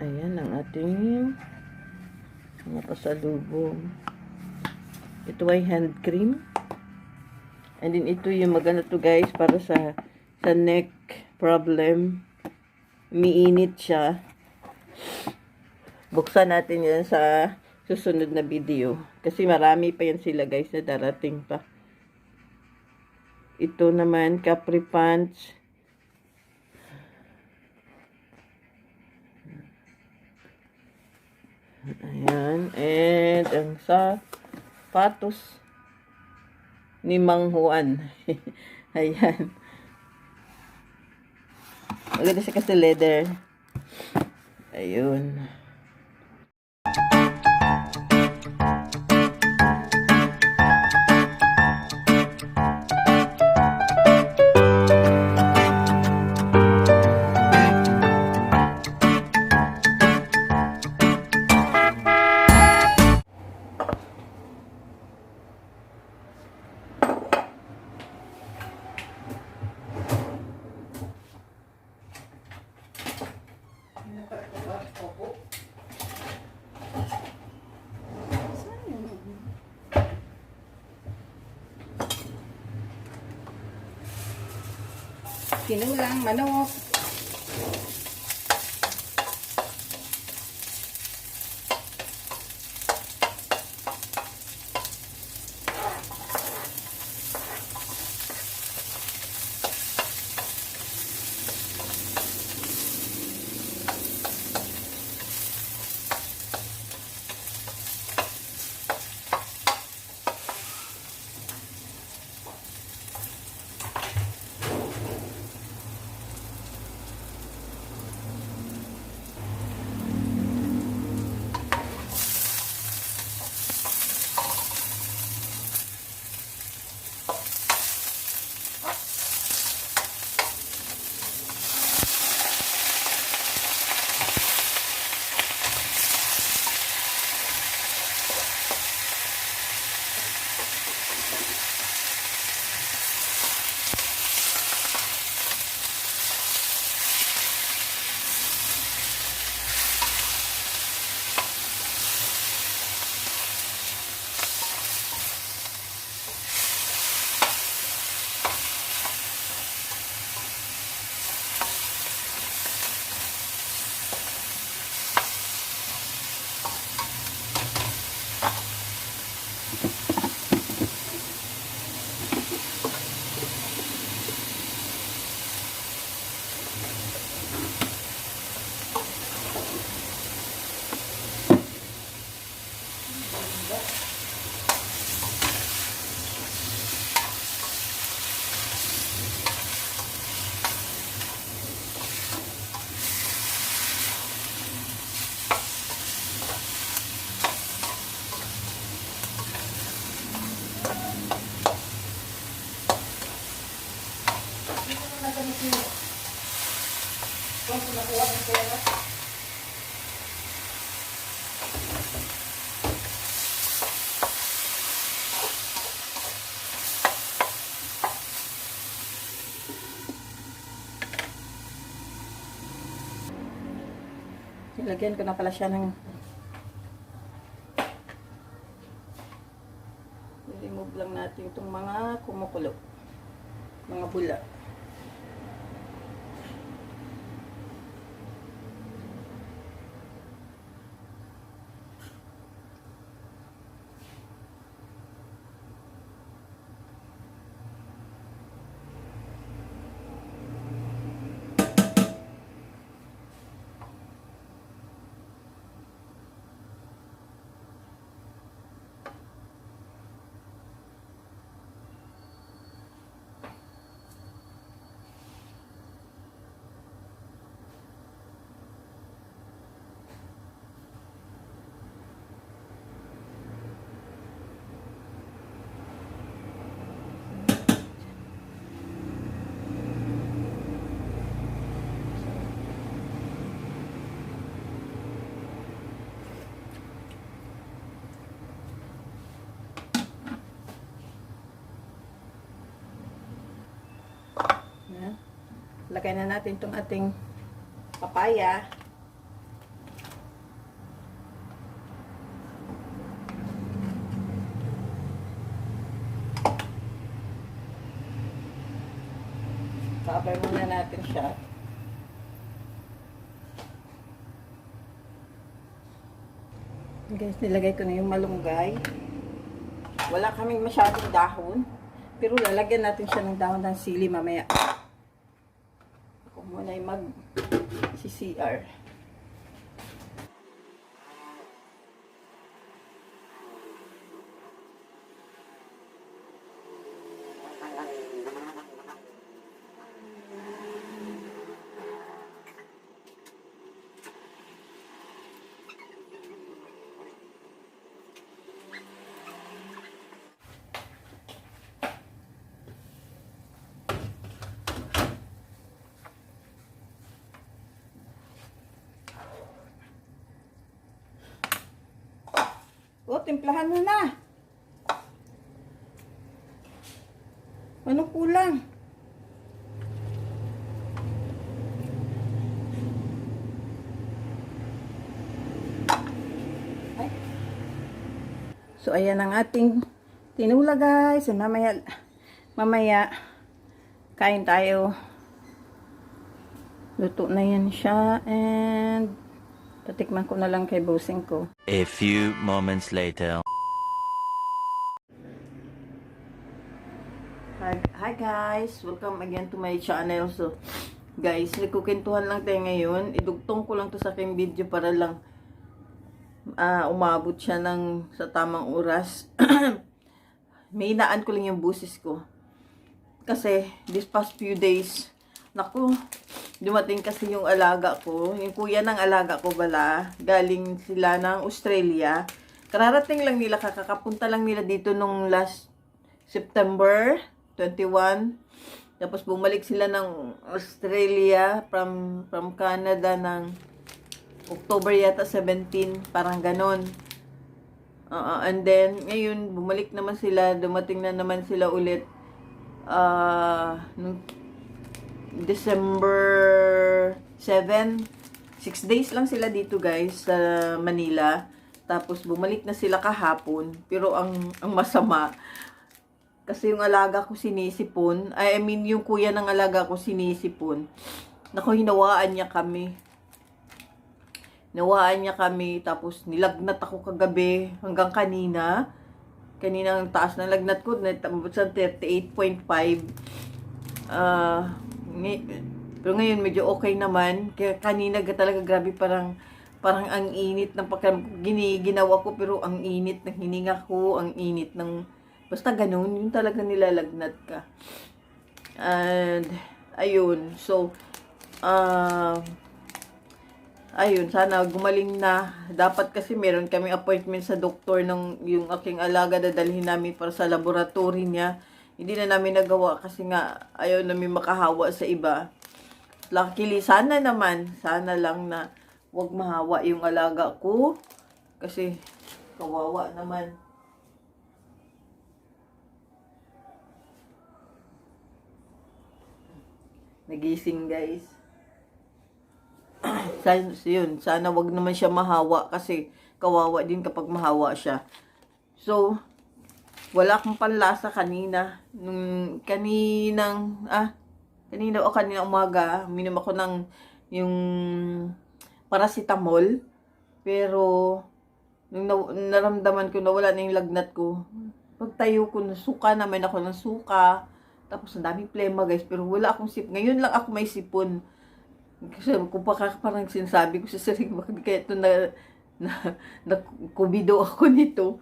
Ayan ang ating mga pasalubong. Ito ay hand cream. And then ito yung maganda to guys para sa sa neck problem. Umiinit siya. Buksan natin yan sa susunod na video. Kasi marami pa yan sila guys na darating pa. Ito naman, Capri Pants. Ayan. And ang sapatos ni Mang Juan. Ayan. Maganda siya kasi leather. Ayun. Sinulang manok. Nilagyan ko na pala siya ng remove lang natin itong mga kumukulo. Mga bula. lagay na natin itong ating papaya. Kaabay muna natin siya. Guys, nilagay ko na yung malunggay. Wala kaming masyadong dahon. Pero lalagyan natin siya ng dahon ng sili mamaya. Muna yung mag CCR. O, timplahan mo na. Anong kulang? Ay. So, ayan ang ating tinula guys. And mamaya, mamaya, kain tayo. Luto na yan siya. And, tatikman ko na lang kay busing ko. A few moments later. Hi, hi guys! Welcome again to my channel. So, guys, nagkukintuhan lang tayo ngayon. Idugtong ko lang to sa aking video para lang ah, umabot siya ng sa tamang oras. May inaan ko lang yung busis ko. Kasi, this past few days, naku, dumating kasi yung alaga ko. Yung kuya ng alaga ko bala, galing sila ng Australia. Kararating lang nila, kakakapunta lang nila dito nung last September 21. Tapos bumalik sila ng Australia from from Canada ng October yata 17, parang ganon. Uh, and then, ngayon, bumalik naman sila, dumating na naman sila ulit uh, nung December 7. Six days lang sila dito guys sa Manila. Tapos bumalik na sila kahapon. Pero ang, ang masama, kasi yung alaga ko sinisipon. I mean, yung kuya ng alaga ko sinisipon. Naku, hinawaan niya kami. Nawaan niya kami. Tapos nilagnat ako kagabi hanggang kanina. Kanina ang taas ng lagnat ko. Sa 38.5. Ah, ngay- pero ngayon medyo okay naman. Kaya kanina ga- talaga grabe parang parang ang init ng ginawa ko pero ang init ng hininga ko, ang init ng basta ganun, yun talaga nilalagnat ka. And ayun, so ah ayun, sana gumaling na. Dapat kasi meron kaming appointment sa doktor ng yung aking alaga dadalhin namin para sa laboratory niya. Hindi na namin nagawa kasi nga ayaw namin makahawa sa iba. Luckily, sana naman, sana lang na wag mahawa yung alaga ko. Kasi kawawa naman. Nagising guys. sana, yun, sana wag naman siya mahawa kasi kawawa din kapag mahawa siya. So, wala akong panlasa kanina. Nung kaninang, ah, kanina o kanina umaga, minom ako ng yung paracetamol. Pero, nung na- naramdaman ko na wala na yung lagnat ko, pagtayo ko, nasuka naman ako ng suka. Tapos, ang daming plema, guys. Pero wala akong sip. Ngayon lang ako may sipon. Kasi kung pa parang sinasabi ko sa sarili ko, kaya ito na, na, na, kubido ako nito.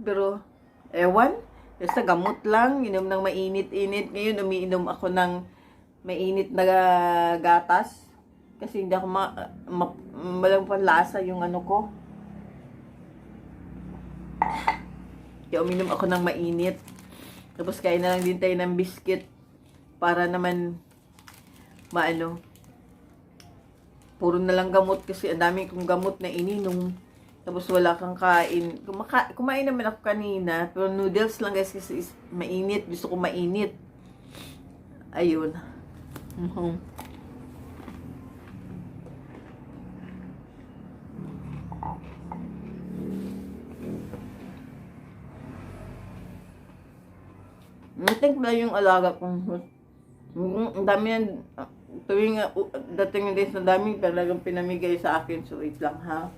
Pero, ewan, basta gamot lang, inom ng mainit-init. Ngayon, umiinom ako ng mainit na gatas. Kasi hindi ako ma, ma, malang panlasa yung ano ko. Kaya uminom ako ng mainit. Tapos kain na lang din tayo ng biscuit para naman maano. Puro na lang gamot kasi ang dami kong gamot na ininom. Tapos wala kang kain. Kumaka, kumain naman ako kanina. Pero noodles lang guys kasi is mainit. Gusto ko mainit. Ayun. Mhm. I think ba yung alaga kong ang dami yan tuwing uh, dating din sa daming talagang pinamigay sa akin. So, wait lang ha.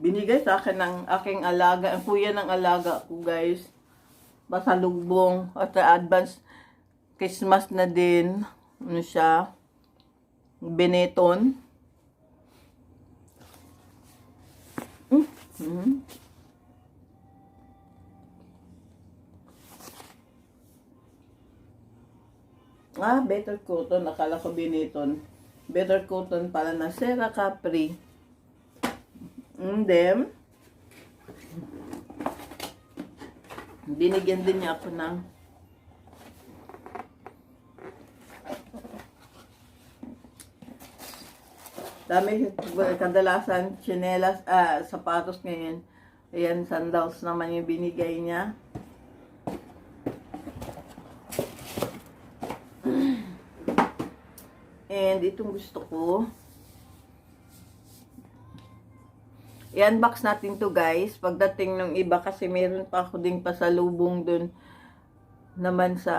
Binigay sa akin ng aking alaga, ang kuya ng alaga ko guys. Basalugbong at advance Christmas na din. Ano siya? Benetton. Mm. Mhm. Ah, better cotton. Akala ko Benetton. Better cotton pala na Sera Capri. And then, binigyan din niya ako ng dami kadalasan chinelas, ah, sapatos ngayon. Ayan, sandals naman yung binigay niya. And itong gusto ko, i-unbox natin to guys. Pagdating ng iba kasi meron pa ako ding pasalubong dun naman sa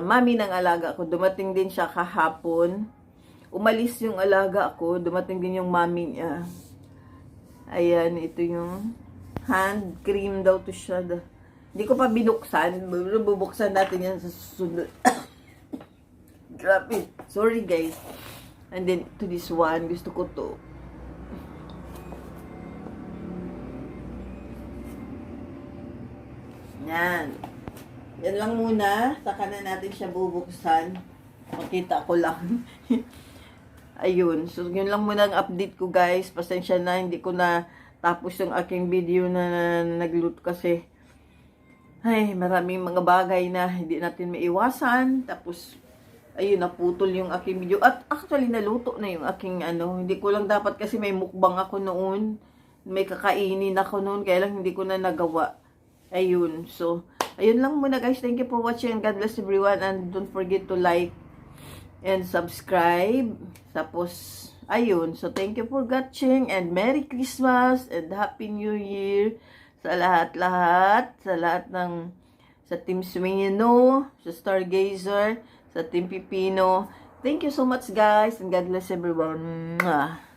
mami ng alaga ko. Dumating din siya kahapon. Umalis yung alaga ko. Dumating din yung mami niya. Ayan, ito yung hand cream daw to siya. Hindi ko pa binuksan. Bubuksan natin yan sa susunod. Grabe. Sorry guys. And then, to this one, gusto ko to. Yan. Yan lang muna. Saka na natin siya bubuksan. Makita ko lang. Ayun. So, yun lang muna ang update ko guys. Pasensya na. Hindi ko na tapos yung aking video na nagluto kasi ay, maraming mga bagay na hindi natin maiwasan. Tapos, ayun, naputol yung aking video. At actually, naluto na yung aking ano. Hindi ko lang dapat kasi may mukbang ako noon. May kakainin ako noon. Kaya lang hindi ko na nagawa. Ayun. So, ayun lang muna guys. Thank you for watching. God bless everyone. And don't forget to like and subscribe. Tapos, ayun. So, thank you for watching. And Merry Christmas and Happy New Year sa lahat-lahat. Sa lahat ng sa Team Swingino, sa Stargazer, sa Team Pipino. Thank you so much guys and God bless everyone. Mwah.